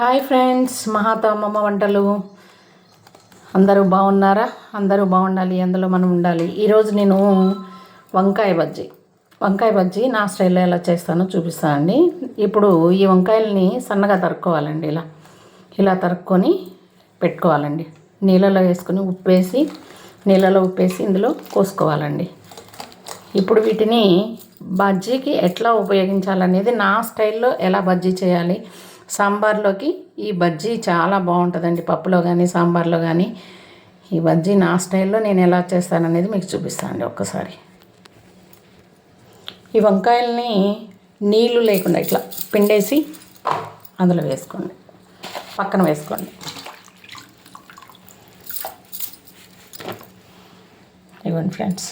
Hi friends మహాతమ్మమ్మ వంటలు. అందరూ బాగున్నారా? అందరూ బాగుండాలి అందులో మనం ఉండాలి. ఈరోజు నేను వంకాయ బజ్జీ. వంకాయ బజ్జీ నా స్టైల్లో ఎలా చేస్తానో చూపిస్తానండి ఇప్పుడు ఈ వంకాయల్ని సన్నగా తరుక్కోవాలండి ఇలా. ఇలా తరుక్కొని పెట్టుకోవాలండి. నీళ్ళలో వేసుకొని ఉప్పేసి నీళ్ళలో ఉప్పేసి ఇందులో కోసుకోవాలండి. ఇప్పుడు వీటిని బజ్జీకి ఎట్లా ఉపయోగించాలనేది నా స్టైల్లో ఎలా బజ్జీ చేయాలి సాంబార్లోకి ఈ బజ్జీ చాలా బాగుంటుందండి. పప్పులో కానీ సాంబార్లో కానీ ఈ బజ్జీ నా స్టైల్లో నేను ఎలా చేస్తాననేది మీకు చూపిస్తానండి ఒక్కసారి. ఈ వంకాయల్ని నీళ్ళు లేకుండా ఇట్లా పిండేసి అందులో వేసుకోండి. పక్కన వేసుకోండి. ఇవ్వండి ఫ్రెండ్స్.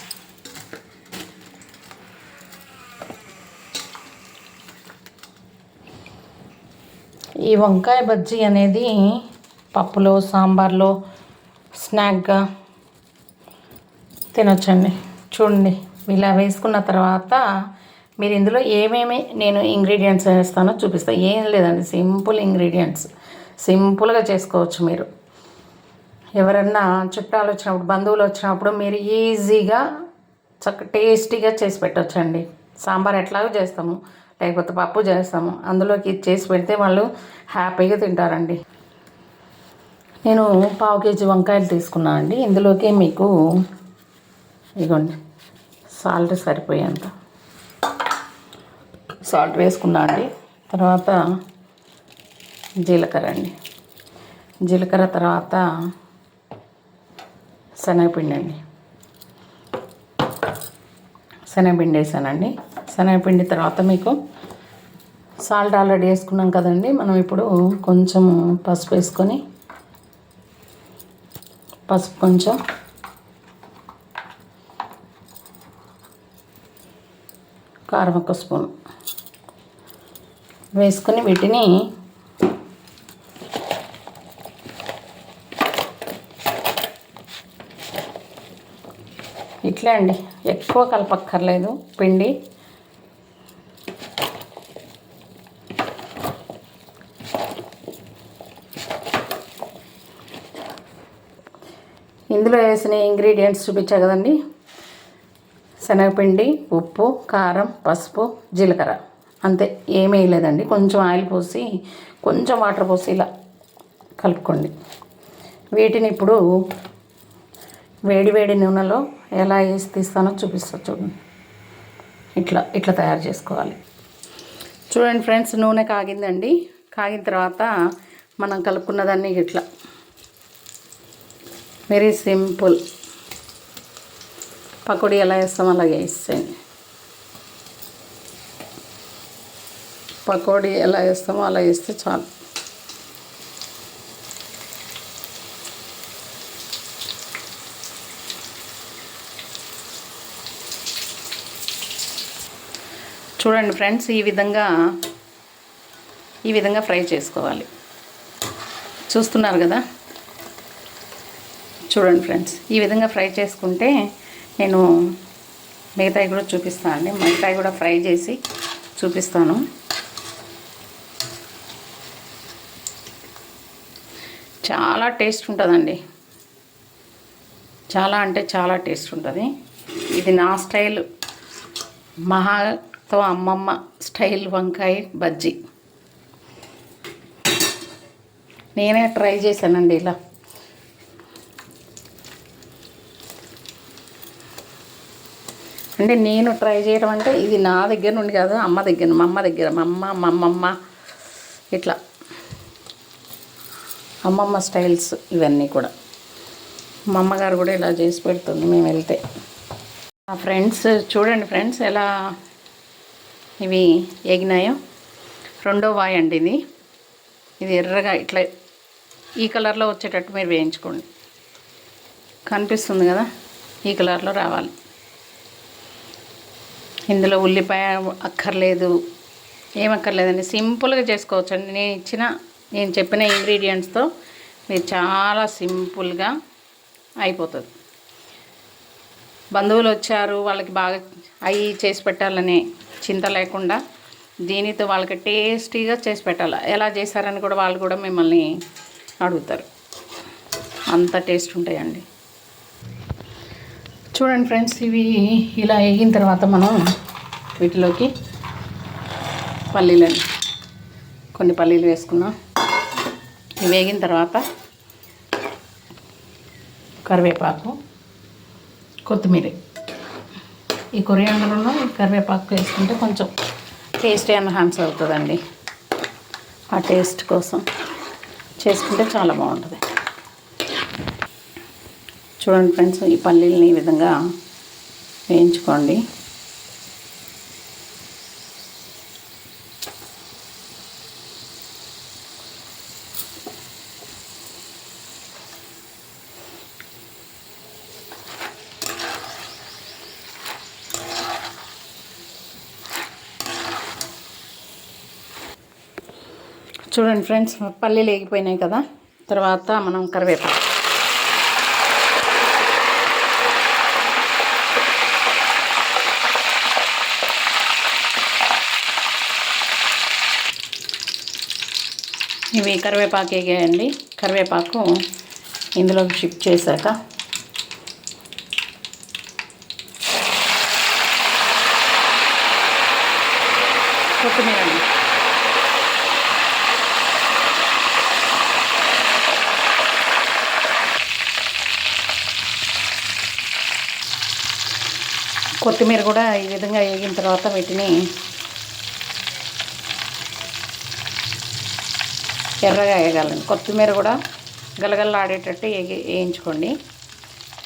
ఈ వంకాయ బజ్జీ అనేది పప్పులో సాంబార్లో స్నాక్గా తినొచ్చండి. చూడండి ఇలా వేసుకున్న తర్వాత మీరు ఇందులో ఏమేమి నేను ఇంగ్రీడియంట్స్ వేస్తానో చూపిస్తాను ఏం లేదండి సింపుల్ ఇంగ్రీడియంట్స్. సింపుల్గా చేసుకోవచ్చు మీరు. ఎవరన్నా చుట్టాలు వచ్చినప్పుడు బంధువులు వచ్చినప్పుడు మీరు ఈజీగా చక్క టేస్టీగా చేసి పెట్టొచ్చండి. సాంబార్ ఎట్లాగో చేస్తాము. లేకపోతే పప్పు చేస్తాము. అందులోకి చేసి పెడితే వాళ్ళు హ్యాపీగా తింటారండి. నేను పావు కేజీ వంకాయలు తీసుకున్నాను అండి ఇందులోకి మీకు ఇదిగోండి సాల్ట్ సరిపోయేంత. సాల్ట్ వేసుకున్నా అండి తర్వాత జీలకర్ర అండి. జీలకర్ర తర్వాత శనగపిండి అండి శనగపిండి వేసానండి. శనగపిండి తర్వాత మీకు సాల్ట్ ఆల్రెడీ వేసుకున్నాం కదండి. మనం ఇప్పుడు కొంచెం పసుపు వేసుకొని పసుపు కొంచెం కారం ఒక స్పూన్ వేసుకొని వీటిని ఇట్లా అండి. ఎక్కువ కలపక్కర్లేదు. పిండి ఇందులో వేసిన ఇంగ్రీడియంట్స్ చూపించా కదండి. శనగపిండి ఉప్పు కారం పసుపు జీలకర్ర. అంతే ఏమీ లేదండి కొంచెం ఆయిల్ పోసి కొంచెం వాటర్ పోసి ఇలా కలుపుకోండి. వీటిని ఇప్పుడు వేడి వేడి నూనెలో ఎలా వేసి తీస్తానో చూపిస్తా చూడండి. ఇట్లా ఇట్లా తయారు చేసుకోవాలి. చూడండి ఫ్రెండ్స్ నూనె కాగిందండి. కాగిన తర్వాత మనం కలుపుకున్న దాన్ని ఇట్లా. వెరీ సింపుల్ పకోడీ ఎలా వేస్తామో అలాగే వేసేయండి పకోడీ ఎలా వేస్తామో అలా వేస్తే చాలు. చూడండి ఫ్రెండ్స్ ఈ విధంగా ఈ విధంగా ఫ్రై చేసుకోవాలి. చూస్తున్నారు కదా? చూడండి ఫ్రెండ్స్ ఈ విధంగా ఫ్రై చేసుకుంటే నేను మిగతాయి కూడా చూపిస్తాను అండి. మిగతాయి కూడా ఫ్రై చేసి చూపిస్తాను. చాలా టేస్ట్ ఉంటుందండి. చాలా అంటే చాలా టేస్ట్ ఉంటుంది. ఇది నా స్టైల్. మహాతో అమ్మమ్మ స్టైల్ వంకాయ బజ్జీ. నేనే ట్రై చేశానండి ఇలా. అంటే నేను ట్రై చేయడం అంటే ఇది నా దగ్గర నుండి కాదు అమ్మ దగ్గర మా అమ్మ దగ్గర మా అమ్మ మా అమ్మమ్మ ఇట్లా. అమ్మమ్మ స్టైల్స్ ఇవన్నీ కూడా. మా అమ్మగారు కూడా ఇలా చేసి పెడుతుంది మేము వెళ్తే. ఆ ఫ్రెండ్స్ చూడండి ఫ్రెండ్స్ ఎలా ఇవి ఎగినాయో. రెండో వాయి అండి ఇది. ఇది ఎర్రగా ఇట్లా ఈ కలర్లో వచ్చేటట్టు మీరు వేయించుకోండి. కనిపిస్తుంది కదా? ఈ కలర్లో రావాలి. ఇందులో ఉల్లిపాయ అక్కర్లేదు. ఏమక్కర్లేదండి సింపుల్గా చేసుకోవచ్చండి. నేను ఇచ్చిన నేను చెప్పిన ఇంగ్రీడియంట్స్తో మీరు చాలా సింపుల్గా అయిపోతుంది. బంధువులు వచ్చారు వాళ్ళకి బాగా అవి చేసి పెట్టాలనే చింత లేకుండా దీనితో వాళ్ళకి టేస్టీగా చేసి పెట్టాలి. ఎలా చేశారని కూడా వాళ్ళు కూడా మిమ్మల్ని అడుగుతారు. అంత టేస్ట్ ఉంటాయండి. చూడండి ఫ్రెండ్స్ ఇవి ఇలా వేగిన తర్వాత మనం వీటిలోకి పల్లీలని కొన్ని పల్లీలు వేసుకున్నాం ఇవి వేగిన తర్వాత కరివేపాకు కొత్తిమీర. ఈ కొరియాండర్లో కరివేపాకు వేసుకుంటే కొంచెం టేస్ట్ ఎన్హాన్స్ అవుతుందండి. ఆ టేస్ట్ కోసం చేసుకుంటే చాలా బాగుంటుంది. చూడండి ఫ్రెండ్స్ ఈ పల్లీలని ఈ విధంగా వేయించుకోండి. చూడండి ఫ్రెండ్స్ పల్లీలు వేగిపోయినాయి కదా. తర్వాత మనం కరివేపాకు. ఇవి కరివేపాకు వేగేయండి కరివేపాకు ఇందులోకి షిఫ్ట్ చేశాక. కొత్తిమీర అండి. కొత్తిమీర కూడా ఈ విధంగా వేగిన తర్వాత వీటిని ఎర్రగా వేయగలండి కొత్తిమీర కూడా గలగలలాడేటట్టు వేగి వేయించుకోండి.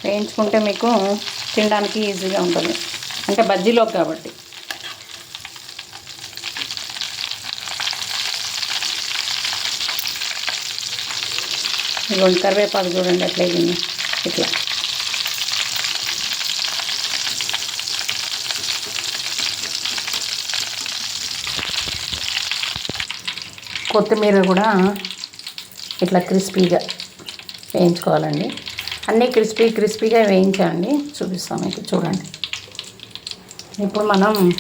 వేయించుకుంటే మీకు తినడానికి ఈజీగా ఉంటుంది. అంటే బజ్జీలో కాబట్టి. ఇదిగోండి కరివేపాకు చూడండి అట్లా ఇట్లా. కొత్తిమీర కూడా ఇట్లా క్రిస్పీగా వేయించుకోవాలండి. అన్నీ క్రిస్పీ క్రిస్పీగా వేయించండి చూపిస్తాం మీకు చూడండి. ఇప్పుడు మనం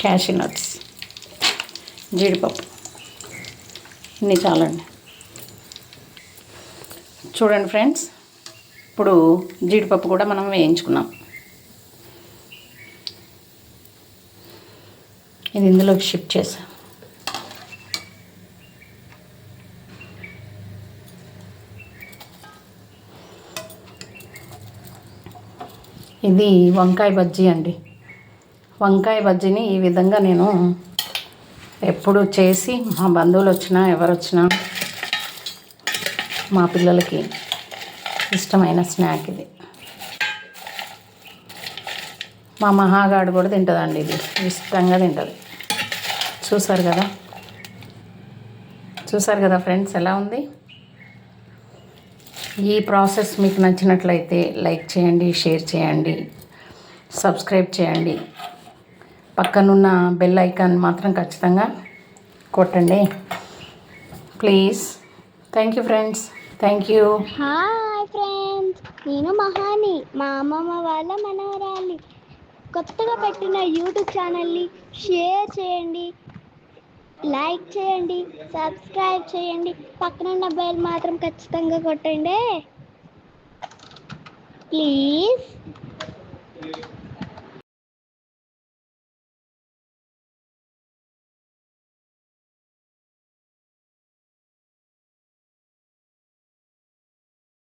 క్యాషీ నట్స్ జీడిపప్పు. ఇన్ని చాలండి. చూడండి ఫ్రెండ్స్ ఇప్పుడు జీడిపప్పు కూడా మనం వేయించుకున్నాం. ఇది ఇందులోకి షిఫ్ట్ చేసాం ఇది వంకాయ బజ్జీ అండి. వంకాయ బజ్జీని ఈ విధంగా నేను ఎప్పుడు చేసి మా బంధువులు వచ్చినా ఎవరు వచ్చినా మా పిల్లలకి ఇష్టమైన స్నాక్ ఇది. మా మహాగాడు కూడా తింటుందండి ఇది. ఇష్టంగా తింటుంది. చూసారు కదా? చూసారు కదా ఫ్రెండ్స్ ఎలా ఉంది? ఈ ప్రాసెస్ మీకు నచ్చినట్లయితే లైక్ చేయండి షేర్ చేయండి సబ్స్క్రైబ్ చేయండి. పక్కనున్న బెల్ ఐకాన్ మాత్రం ఖచ్చితంగా కొట్టండి. Please. Thank you friends. Thank you. Hi friends. నేను మహాని మా అమ్మమ్మ వాళ్ళ మనవరాలి. కొత్తగా పెట్టిన యూట్యూబ్ ఛానల్ని షేర్ చేయండి లైక్ చేయండి సబ్స్క్రైబ్ చేయండి. పక్కనున్న బెల్ మాత్రం ఖచ్చితంగా కొట్టండి. ప్లీజ్.